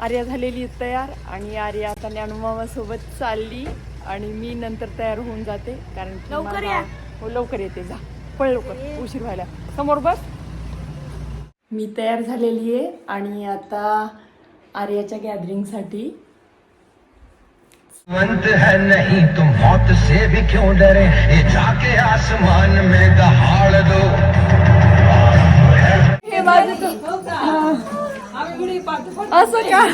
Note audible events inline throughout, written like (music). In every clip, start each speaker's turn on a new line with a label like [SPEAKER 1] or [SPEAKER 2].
[SPEAKER 1] आर्या झालेली तयार आणि आर्या आता ज्ञानोमामासोबत चालली आणि मी नंतर तयार होऊन जाते कारण की
[SPEAKER 2] लवकर या.
[SPEAKER 1] हो लवकर येते जा. पळ लवकर उशीर व्हायला. समोर बस. मी तयार झालेली आहे आणि आता आर्याच्या गॅदरिंगसाठी
[SPEAKER 3] मंत है नहीं तुम मौत से भी क्यों डरे? ये जाके आसमान में दहाड़ दो।
[SPEAKER 1] असं का?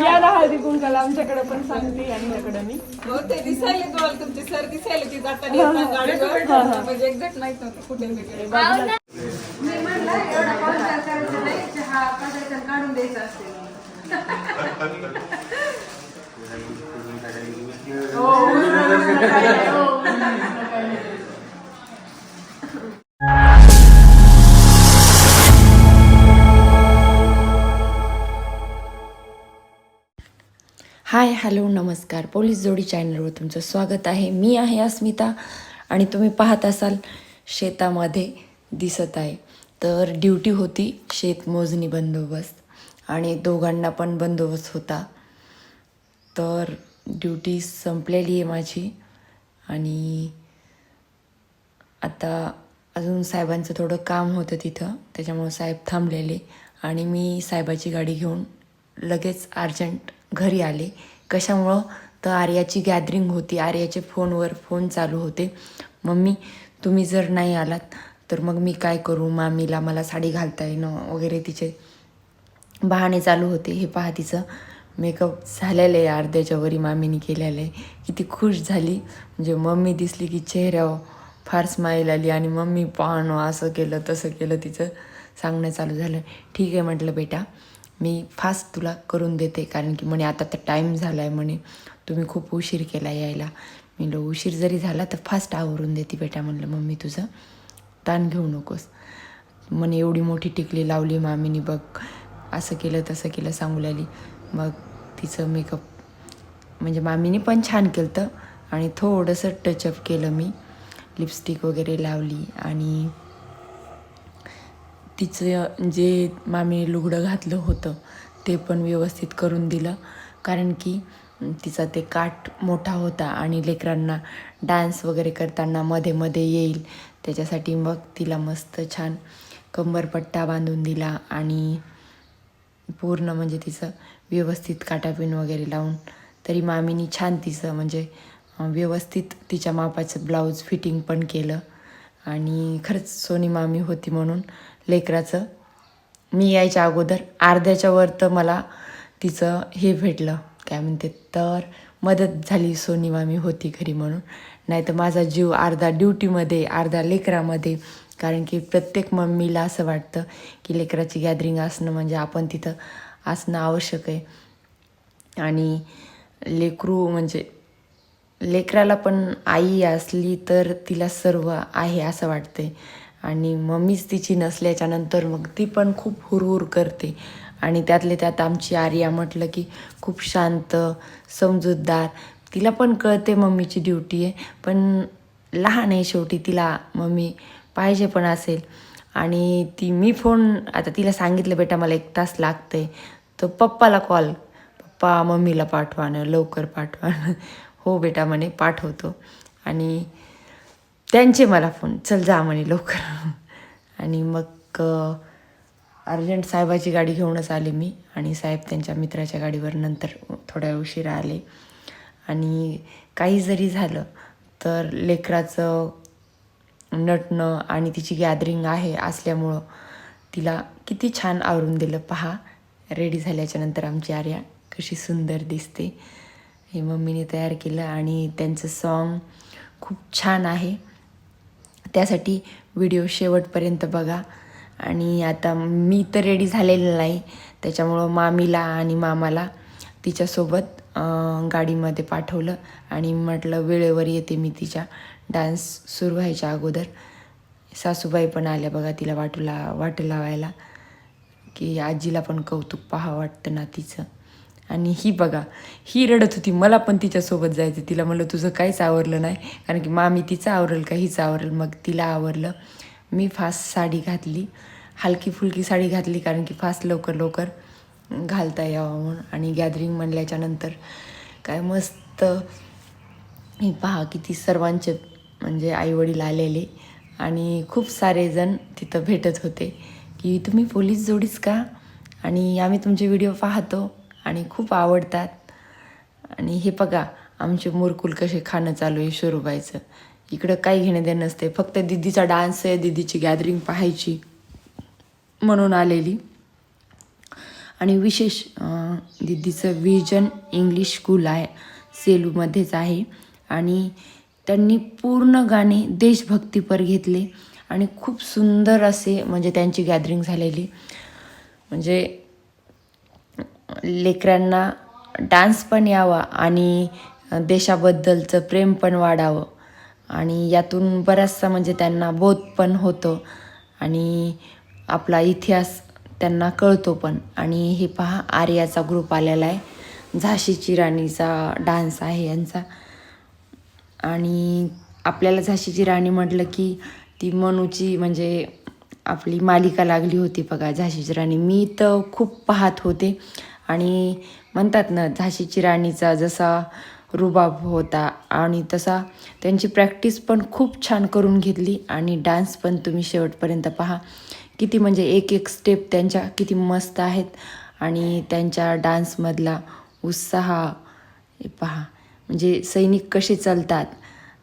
[SPEAKER 1] या ना? हळदी कुंकाला आमच्याकडे पण सांगते आणि याकडे मी.
[SPEAKER 4] हो ते दिसायले तुम्हाला तुमची सर दिसायले ती जाताना येताना गाडीवर. म्हणजे एक्झॅक्ट माहीत नव्हतं कुठे वगैरे मी म्हणलं एवढा करायचा नाही चहा काढून द्यायचा असते (laughs)
[SPEAKER 5] हाय हॅलो नमस्कार. पोलीस जोडी चॅनलवर तुमचं स्वागत आहे. मी आहे अस्मिता आणि तुम्ही पाहत असाल शेतामध्ये दिसत आहे. तर ड्युटी होती शेतमोजणी बंदोबस्त आणि दोघांना पण बंदोबस्त होता. तर ड्युटी संपलेली आहे माझी आणि आता अजून साहेबांचं थोडं काम होतं तिथं त्याच्यामुळं साहेब थांबलेले आणि मी साहेबाची गाडी घेऊन लगेच अर्जंट घरी आले. कशामुळं? तर आर्याची गॅदरिंग होती. आर्याचे फोनवर फोन चालू होते. मम्मी तुम्ही जर नाही आलात तर मग मी काय करू? मामीला मला साडी घालता येणं वगैरे तिचे बहाणे चालू होते. हे पहा तिचं मेकअप झालेलं आहे. अर्ध्याच्या वरी मामीने केलेलं आहे. किती खुश झाली. म्हणजे मम्मी दिसली की चेहऱ्यावर फार स्माईल आली आणि मम्मी पाहणं असं केलं तसं केलं तिचं सांगणं चालू झालं. ठीक आहे म्हटलं बेटा. मी फास्ट तुला करून देते. कारण की म्हणे आता तर टाईम झाला आहे म्हणे. तुम्ही खूप उशीर केला यायला. मी म्हणलं उशीर जरी झाला तर फास्ट आवरून देते बेटा म्हणलं मम्मी तुझं ताण घेऊ नकोस. म्हणे एवढी मोठी टिकली लावली मामीनी बघ. असं केलं तसं केलं सांगू लागली. मग तिचं मेकअप म्हणजे मामीने पण छान केलं तर आणि थोडंसं टचअप केलं मी. लिपस्टिक वगैरे लावली आणि तिचं जे मामीने लुगडं घातलं होतं ते पण व्यवस्थित करून दिलं. कारण की तिचा ते काठ मोठा होता आणि लेकरांना डान्स वगैरे करताना मध्ये मध्ये येईल. त्याच्यासाठी मग तिला मस्त छान कंबरपट्टा बांधून दिला आणि पूर्ण म्हणजे तिचं व्यवस्थित काटापिन वगैरे लावून तरी मामीनी छान तिचं म्हणजे व्यवस्थित तिच्या मापाचं ब्लाऊज फिटिंग पण केलं. आणि खरंच सोनी मामी होती म्हणून लेकराचं. मी यायच्या अगोदर अर्ध्याच्या वर तर मला तिचं हे भेटलं. काय म्हणते तर मदत झाली सोनी मामी होती घरी म्हणून. नाही तर माझा जीव अर्धा ड्युटीमध्ये अर्धा लेकरामध्ये. कारण की प्रत्येक मम्मीला असं वाटतं की लेकराची गॅदरिंग असणं म्हणजे आपण तिथं असणं आवश्यक आहे. आणि लेकरू म्हणजे लेकराला पण आई असली तर तिला सर्व आहे असं वाटते आणि मम्मीच तिची नसल्याच्यानंतर मग ती पण खूप हुरहुर करते. आणि त्यातले त्यात आमची आर्या म्हटलं की खूप शांत समजूतदार. तिला पण कळते मम्मीची ड्युटी आहे पण लहान आहे शेवटी तिला मम्मी पाहिजे पण असेल. आणि ती मी फोन आता तिला सांगितलं बेटा मला एक तास लागते तर पप्पाला कॉल पप्पा मम्मीला पाठवा ना लवकर पाठवा ना. हो बेटा म्हणे पाठवतो. आणि त्यांचे मला फोन चल जा म्हणे लवकर. आणि मग अर्जंट साहेबाची गाडी घेऊनच आले मी. आणि साहेब त्यांच्या मित्राच्या गाडीवर नंतर थोड्या उशिरा आले. आणि काही जरी झालं तर लेकराचं नटणं आणि तिची गॅदरिंग आहे असल्यामुळं तिला किती छान आवरून दिलं. पहा रेडी झाल्याच्यानंतर आमची आर्या कशी सुंदर दिसते. हे मम्मीने तयार केलं आणि त्यांचं सॉन्ग खूप छान आहे. त्यासाठी व्हिडिओ शेवटपर्यंत बघा. आणि आता मी तर रेडी झालेलं नाही. त्याच्यामुळं मामीला आणि मामाला तिच्यासोबत गाडीमध्ये पाठवलं आणि म्हटलं वेळेवर येते मी तिच्या डान्स सुरू व्हायच्या अगोदर. सासूबाई पण आल्या बघा तिला वाटू ला वाट लावायला. की आजीला पण कौतुक पाहा वाटतं ना तिचं. आणि ही बघा ही रडत होती. मला पण तिच्यासोबत जायचं. तिला म्हणलं तुझं काहीच आवरलं नाही. कारण की मामी तिचं आवरेल का हीच आवरेल. मग तिला आवरलं. मी फास्ट साडी घातली. हलकी फुलकी साडी घातली कारण की फास्ट लवकर लवकर घालता यावं म्हणून. आणि गॅदरिंग म्हणल्याच्या नंतर काय मस्त हे पहा किती सर्वांचे म्हणजे आईवडील आलेले. आणि खूप सारे जण तिथं भेटत होते की तुम्ही पोलीस जोडीच का? आणि आम्ही तुमचे व्हिडिओ पाहतो. आणि खूप आवडतात. आणि हे बघा आमचे मुरकुल कसे खाणं चालू आहे शोरूबाईचं. इकडं काही घेणं देणं नसते फक्त दिदीचा डान्स आहे दिदीची गॅदरिंग पाहायची म्हणून आलेली. आणि विशेष दिदीचं विजन इंग्लिश स्कूल आहे सेलूमध्येच आहे. आणि त्यांनी पूर्ण गाणे देशभक्तीपर घेतले. आणि खूप सुंदर असे म्हणजे त्यांची गॅदरिंग झालेली. म्हणजे लेकरांना डान्स पण यावा आणि देशाबद्दलचं प्रेम पण वाढावं. आणि यातून बराचसा म्हणजे त्यांना बोध पण होतं आणि आपला इतिहास त्यांना कळतो पण. आणि हे पहा आर्याचा ग्रुप आलेला आहे. झाशीची राणीचा डान्स आहे यांचा. आणि आपल्याला झाशीची राणी म्हटलं की ती मनूची म्हणजे आपली मालिका लागली होती बघा झाशीची राणी. मी तर खूप पाहत होते. आणि म्हणतात ना झाशीची राणीचा जसा रुबाब होता आणि तसा त्यांची प्रॅक्टिस पण खूप छान करून घेतली आणि डान्स पण तुम्ही शेवटपर्यंत पहा. किती म्हणजे एक एक स्टेप त्यांच्या किती मस्त आहेत आणि त्यांच्या डान्समधला उत्साह पहा. म्हणजे सैनिक कसे चालतात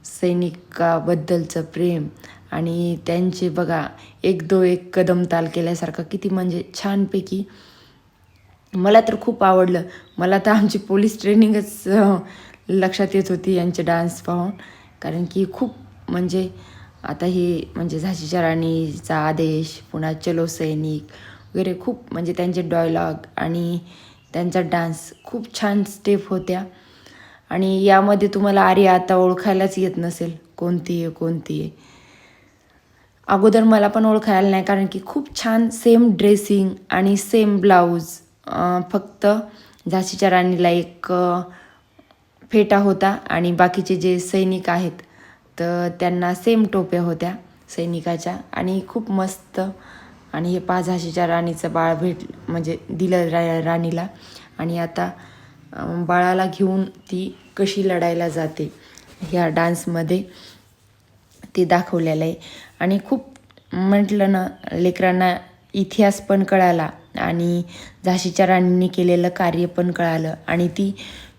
[SPEAKER 5] सैनिकाबद्दलचं प्रेम आणि त्यांचे बघा एक दो एक कदम ताल केल्यासारखं किती म्हणजे छानपैकी मला तर खूप आवडलं. मला तर आमची पोलीस ट्रेनिंगच लक्षात येत होती यांचे डान्स पाहून. कारण की खूप म्हणजे आता हे म्हणजे झाशीच्या राणीचा आदेश पुन्हा चलो सैनिक वगैरे खूप म्हणजे त्यांचे डायलॉग आणि त्यांचा डान्स खूप छान स्टेप होत्या. आणि यामध्ये तुम्हाला आर्या आता ओळखायलाच येत नसेल. कोणती आहे कोणती आहे? अगोदर मला पण ओळखायला नाही कारण की खूप छान सेम ड्रेसिंग आणि सेम ब्लाऊज फक्त झाशीच्या राणीला एक फेटा होता आणि बाकीचे जे सैनिक आहेत तर त्यांना सेम टोप्या होत्या सैनिकाच्या आणि खूप मस्त आणि हे पाच झाशीच्या राणीचं बाळ भेट म्हणजे दिलं रा राणीला आणि आता बाळाला घेऊन ती कशी लढायला जाते ह्या डान्समध्ये ते दाखवलेलं आहे. आणि खूप म्हटलं ना लेकरांना इतिहास पण कळाला. आणि झाशीच्या राणींनी केलेलं कार्य पण कळालं. आणि ती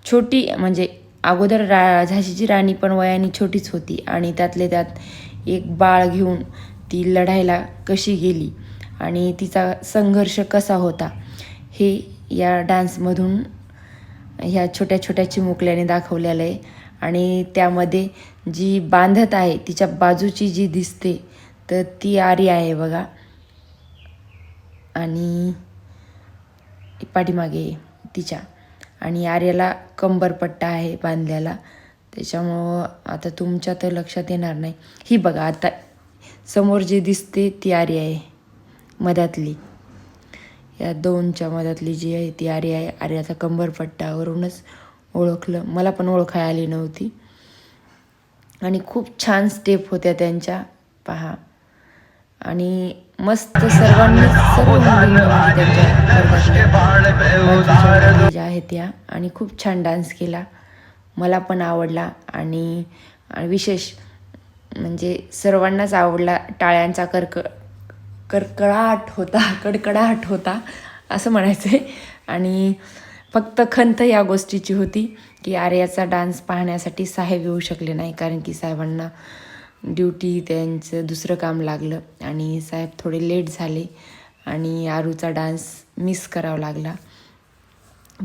[SPEAKER 5] छोटी म्हणजे अगोदर रा झाशीची राणी पण वयाने छोटीच होती आणि त्यातले त्यात एक बाळ घेऊन ती लढायला कशी गेली आणि तिचा संघर्ष कसा होता हे या डान्समधून ह्या छोट्या छोट्या चिमुकल्याने दाखवलेलं आहे. आणि त्यामध्ये जी बांधत आहे तिच्या बाजूची जी दिसते तर ती आरी आहे बघा. आणि पाठीमागे तिच्या. आणि आर्याला कंबरपट्टा आहे बांधलेला त्याच्यामुळं आता तुमच्या तर लक्षात येणार नाही. ही बघा आता समोर जे दिसते ती आर्या आहे मधातली. या दोनच्या मधातली जी आहे ती आर्या आहे. आर्याचा कंबरपट्टावरूनच ओळखलं. मला पण ओळखाय आली नव्हती. आणि खूप छान स्टेप होत्या त्यांच्या. पहा. आणि मस्त सर्वांनी सर्व त्यांच्या ज्या आहेत त्या. आणि खूप छान डान्स केला. मला पण आवडला. आणि विशेष म्हणजे सर्वांनाच आवडला. टाळ्यांचा कर्क कर्कळाट होता कडकडाट होता असं म्हणायचं आहे आणि फक्त खंत या गोष्टीची होती की आर्याचा डान्स पाहण्यासाठी साहेब येऊ शकले नाही कारण की साहेबांना ड्युटी त्यांचं दुसरं काम लागलं आणि साहेब थोडे लेट झाले आणि आरूचा डान्स मिस करावा लागला.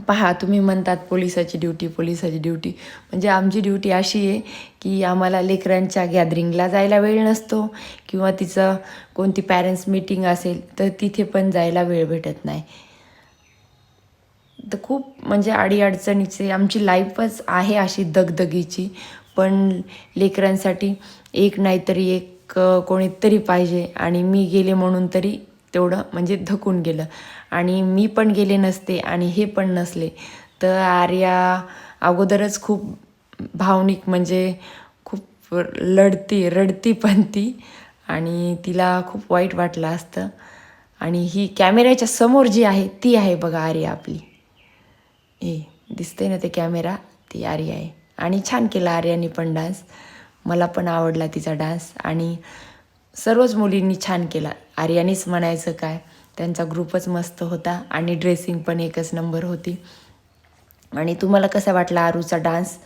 [SPEAKER 5] पहा तुम्ही म्हणतात पोलिसाची ड्युटी पोलिसाची ड्युटी म्हणजे आमची ड्युटी अशी आहे की आम्हाला लेकरांच्या गॅदरिंगला जायला वेळ नसतो किंवा तिचं कोणती पॅरेंट्स मीटिंग असेल तर तिथे पण जायला वेळ भेटत नाही. तर खूप म्हणजे अडीअडचणीचे आमची लाईफच आहे अशी दगदगीची. पण लेकरांसाठी एक नाहीतरी एक कोणीतरी पाहिजे. आणि मी गेले म्हणून तरी तेवढं म्हणजे धकून गेलं. आणि मी पण गेले नसते आणि हे पण नसले. तर आर्या अगोदरच खूप भावनिक म्हणजे खूप लढती रडती पण ती. आणि तिला खूप वाईट वाटलं असतं. आणि ही कॅमेऱ्याच्या समोर जी आहे ती आहे बघा आर्या आपली. ए दिसते ना ते कॅमेरा? ती आर्या आहे. आणि छान केला आर्याने पण डान्स. मला पण आवडला तिचा डान्स. आणि सर्वच मुलींनी छान केला. आर्यानेच म्हणायचं काय? त्यांचा ग्रुपच मस्त होता आणि ड्रेसिंग पण एकच नंबर होती. आणि तुम्हाला कसा वाटला आरूचा डान्स?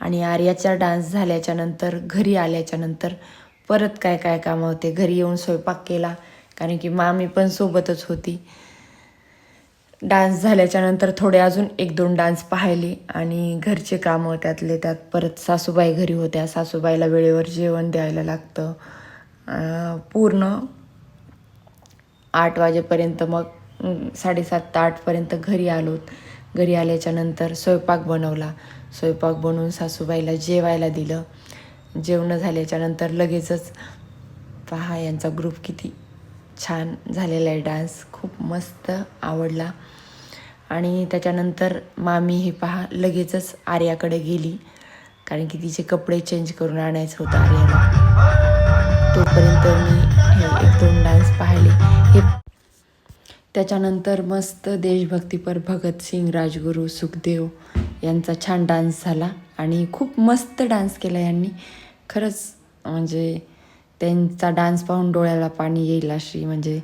[SPEAKER 5] आणि आर्याचा डान्स झाल्याच्यानंतर घरी आल्याच्यानंतर परत काय काय कामं होते? घरी येऊन स्वयंपाक केला? कारण की मामी पण सोबतच होती. डान्स झाल्याच्यानंतर थोडे अजून एक दोन डान्स पाहिले आणि घरचे कामं त्यातले त्यात परत सासूबाई घरी होत्या. सासूबाईला वेळेवर जेवण द्यायला लागतं. पूर्ण आठ वाजेपर्यंत मग साडेसात ते आठपर्यंत घरी आलोत घरी आल्याच्यानंतर स्वयंपाक बनवला. स्वयंपाक बनवून सासूबाईला जेवायला दिलं. जेवणं झाल्याच्यानंतर लगेचच पहा यांचा ग्रुप किती छान झालेला आहे डान्स. खूप मस्त आवडला. आणि त्याच्यानंतर मामी हे पहा लगेचच आर्याकडे गेली. कारण की तिचे कपडे चेंज करून आणायचं होतं आर्याला. तोपर्यंत मी हे एक दोन डान्स पाहिले. हे त्याच्यानंतर मस्त देशभक्तीपर भगतसिंग राजगुरू सुखदेव यांचा छान डान्स झाला. आणि खूप मस्त डान्स केला यांनी. खरंच म्हणजे त्यांचा डान्स पाहून डोळ्याला पाणी येईल अशी म्हणजे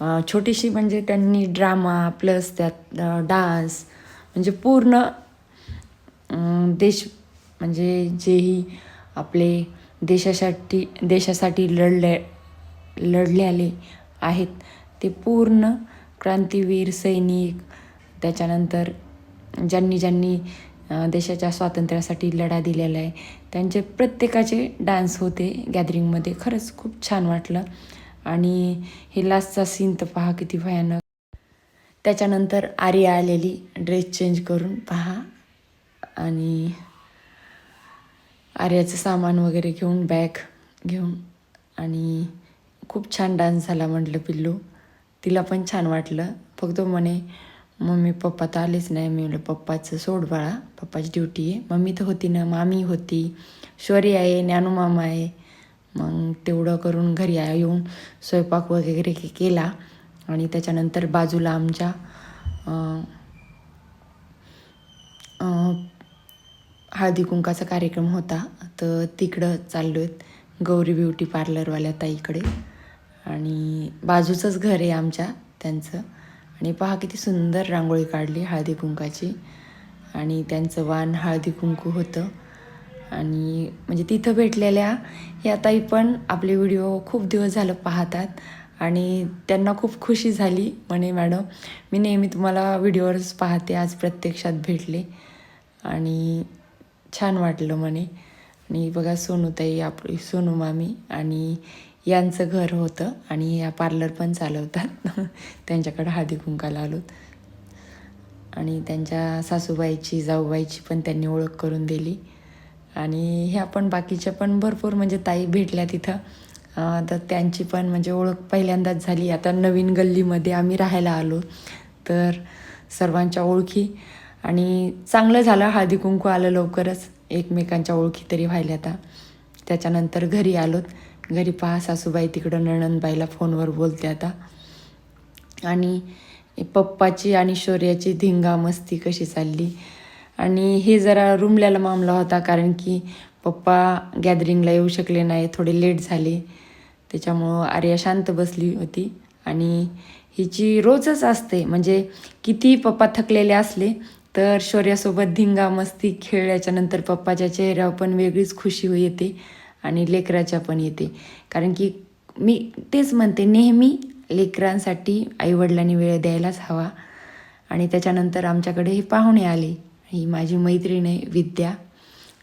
[SPEAKER 5] छोटीशी म्हणजे त्यांनी ड्रामा प्लस त्यात डान्स म्हणजे पूर्ण देश म्हणजे जेही आपले देशासाठी देशासाठी लढले लढलेले आहेत ते पूर्ण क्रांतीवीर सैनिक त्याच्यानंतर ज्यांनी ज्यांनी देशाच्या स्वातंत्र्यासाठी लढा दिलेला आहे त्यांचे प्रत्येकाचे डान्स होते गॅदरिंगमध्ये. खरंच खूप छान वाटलं. आणि हे लास्टचा सीन तर पहा किती भयानक. त्याच्यानंतर आर्या आलेली ड्रेस चेंज करून पहा. आणि आर्याचं सामान वगैरे घेऊन बॅग घेऊन आणि खूप छान डान्स झाला म्हटलं पिल्लू. तिला पण छान वाटलं. फक्त म्हणे मम्मी पप्पा तर आलेच नाही. मी म्हणलं पप्पाचं सोड बाळा. पप्पाची ड्युटी आहे. मम्मी तर होती ना. मामी होती. शौर्य आहे ज्ञानू मामा आहे. मग तेवढं करून घरी येऊन स्वयंपाक वगैरे केला. आणि त्याच्यानंतर बाजूला आमच्या हळदी कुंकाचा कार्यक्रम होता. तर तिकडं चाललो आहेत गौरी ब्युटी पार्लरवाल्या ताईकडे. आणि बाजूचंच घर आहे आमच्या त्यांचं. आणि पहा किती सुंदर रांगोळी काढली हळदी कुंकाची. आणि त्यांचं वाण हळदी कुंकू होतं. आणि म्हणजे तिथं भेटलेल्या या ताई पण आपले व्हिडिओ खूप दिवस झालं पाहतात आणि त्यांना खूप खुशी झाली म्हणे मॅडम मी नेहमी तुम्हाला व्हिडिओवरच पाहते आज प्रत्यक्षात भेटले. आणि छान वाटलं म्हणे. आणि बघा सोनूताई आपली सोनू मामी आणि यांचं घर होतं आणि या पार्लर पण चालवतात. (laughs) त्यांच्याकडे हळदी कुंकाला आलोत. आणि त्यांच्या सासूबाईची जाऊबाईची पण त्यांनी ओळख करून दिली. आणि ह्या पण बाकीच्या पण भरपूर म्हणजे ताई भेटल्या तिथं. तर त्यांची पण म्हणजे ओळख पहिल्यांदाच झाली. आता नवीन गल्लीमध्ये आम्ही राहायला आलो. तर सर्वांच्या ओळखी आणि चांगलं झालं. हळदी कुंकू आलं लवकरच. एकमेकांच्या ओळखी तरी व्हायला आता. त्याच्यानंतर घरी आलोत. घरी पहा सासूबाई तिकडं नणंदबाईला फोनवर बोलते आता. आणि पप्पाची आणि शौर्याची धिंगा मस्ती कशी चालली? आणि हे जरा रुमल्याला मामला होता कारण की पप्पा गॅदरिंगला येऊ शकले नाही थोडे लेट झाले. त्याच्यामुळं आर्या शांत बसली होती. आणि हिची रोजच असते. म्हणजे किती पप्पा थकलेले असले तर शौर्यासोबत धिंगा मस्ती खेळल्याच्या नंतर पप्पाच्या चेहऱ्यावर पण वेगळीच खुशी येते आणि लेकराच्या पण येते. कारण की मी तेच म्हणते नेहमी लेकरांसाठी आईवडिलांनी वेळ द्यायलाच हवा. आणि त्याच्यानंतर आमच्याकडे हे पाहुणे आले. ही माझी मैत्रीण आहे विद्या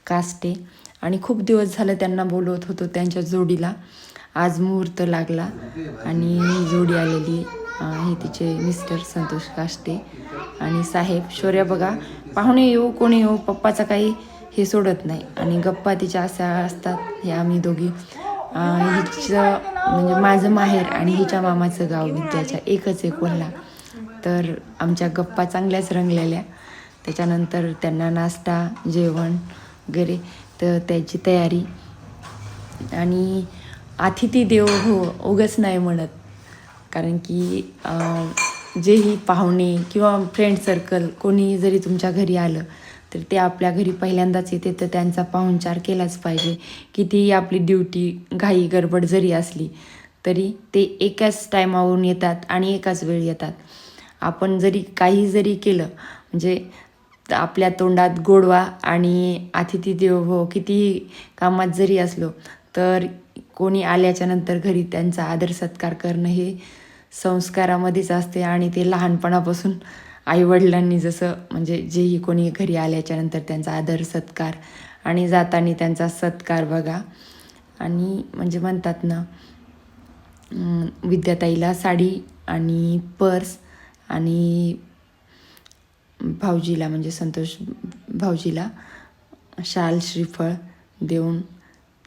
[SPEAKER 5] कास्टे. आणि खूप दिवस झालं त्यांना बोलवत होतो त्यांच्या जोडीला. आज मुहूर्त लागला आणि ही जोडी आलेली हे तिचे मिस्टर संतोष काष्टे आणि साहेब शौर्या बघा पाहुणे येऊ कोणी येऊ पप्पाचा काही हे सोडत नाही. आणि गप्पा तिच्या अशा असतात हे आम्ही दोघी. हिचं म्हणजे माझं माहेर आणि हिच्या मामाचं गाव विद्याच्या एकच एक कोल्हा. तर आमच्या गप्पा चांगल्याच रंगलेल्या. त्याच्यानंतर त्यांना नाश्ता जेवण वगैरे तर त्याची तयारी. आणि अतिथी देव हो उगच नाही म्हणत. कारण की जेही पाहुणे किंवा फ्रेंड सर्कल कोणी जरी तुमच्या घरी आलं तर ते आपल्या घरी पहिल्यांदाच येते तर त्यांचा पाहुणचार केलाच पाहिजे. कितीही आपली ड्युटी घाई गडबड जरी असली तरी ते एकाच टायमावरून येतात आणि एकाच वेळी येतात. आपण जरी काही जरी केलं म्हणजे तर आपल्या तोंडात गोडवा आणि अतिथी देव हो कितीही कामात जरी असलो तर कोणी आल्याच्यानंतर घरी त्यांचा आदर सत्कार करणं हे संस्कारामध्येच असते आणि ते लहानपणापासून आईवडिलांनी जसं म्हणजे जेही कोणी घरी आल्याच्यानंतर त्यांचा आदर सत्कार आणि जाताना त्यांचा सत्कार बघा. आणि म्हणजे म्हणतात ना विद्याताईला साडी आणि पर्स आणि भाऊजीला म्हणजे संतोष भाऊजीला शाल श्रीफळ देऊन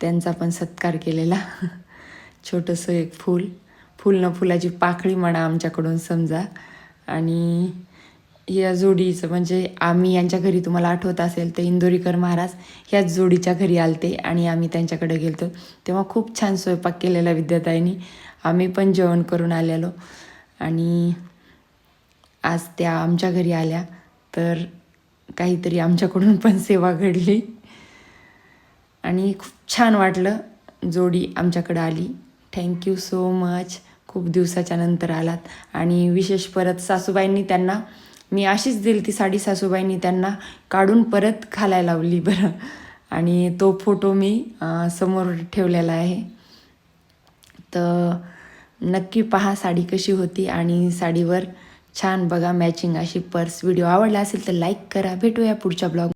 [SPEAKER 5] त्यांचा पण सत्कार केलेला. (laughs) छोटंसं एक फूल. फुल न फुलाची पाकळी म्हणा आमच्याकडून समजा. आणि या जोडीचं म्हणजे आम्ही यांच्या घरी तुम्हाला आठवत असेल तर इंदोरीकर महाराज ह्याच जोडीच्या घरी आलते आणि आम्ही त्यांच्याकडे गेलतो. तेव्हा खूप छान स्वयंपाक केलेला विद्याताईंनी. आम्ही पण जेवण करून आलेलो. आणि आज त्या आमच्या घरी आल्या. तर काहीतरी आमच्याकडून पण सेवा घडली. आणि खूप छान वाटलं जोडी आमच्याकडं आली. थँक्यू सो मच खूप दिवसाच्या नंतर आलात. आणि विशेष परत सासूबाईंनी त्यांना मी अशीच दिली ती साडी सासूबाईंनी त्यांना काढून परत घालायला लावली बरं. आणि तो फोटो मी समोर ठेवलेला आहे. तर नक्की पहा साडी कशी होती आणि साडीवर छान बघा मॅचिंग अशी पर्स व्हिडिओ आवडला असेल तर लाईक करा. भेटूया पुढच्या ब्लॉग